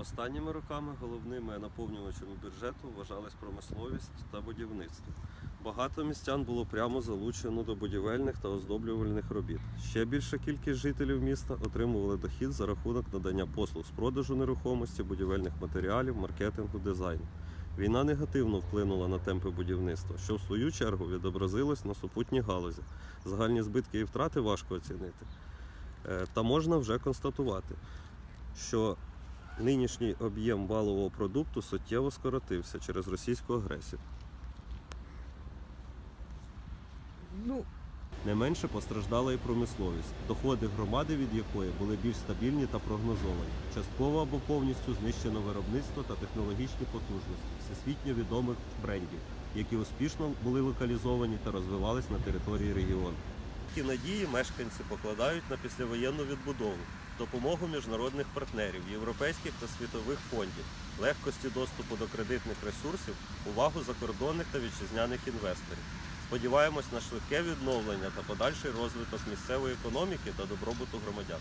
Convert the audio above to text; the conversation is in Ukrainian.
Останніми роками головними наповнювачами бюджету вважались промисловість та будівництво. Багато містян було прямо залучено до будівельних та оздоблювальних робіт. Ще більша кількість жителів міста отримували дохід за рахунок надання послуг з продажу нерухомості, будівельних матеріалів, маркетингу, дизайну. Війна негативно вплинула на темпи будівництва, що в свою чергу відобразилось на супутній галузі. Загальні збитки і втрати важко оцінити. Е, Та можна вже констатувати, що нинішній об'єм валового продукту суттєво скоротився через російську агресію. Ну, Не менше постраждала і промисловість, доходи громади від якої були більш стабільні та прогнозовані. Частково або повністю знищено виробництво та технологічні потужності всесвітньо відомих брендів, які успішно були локалізовані та розвивались на території регіону. Такі надії мешканці покладають на післявоєнну відбудову, допомогу міжнародних партнерів, європейських та світових фондів, легкості доступу до кредитних ресурсів, увагу закордонних та вітчизняних інвесторів. Сподіваємось на швидке відновлення та подальший розвиток місцевої економіки та добробуту громадян.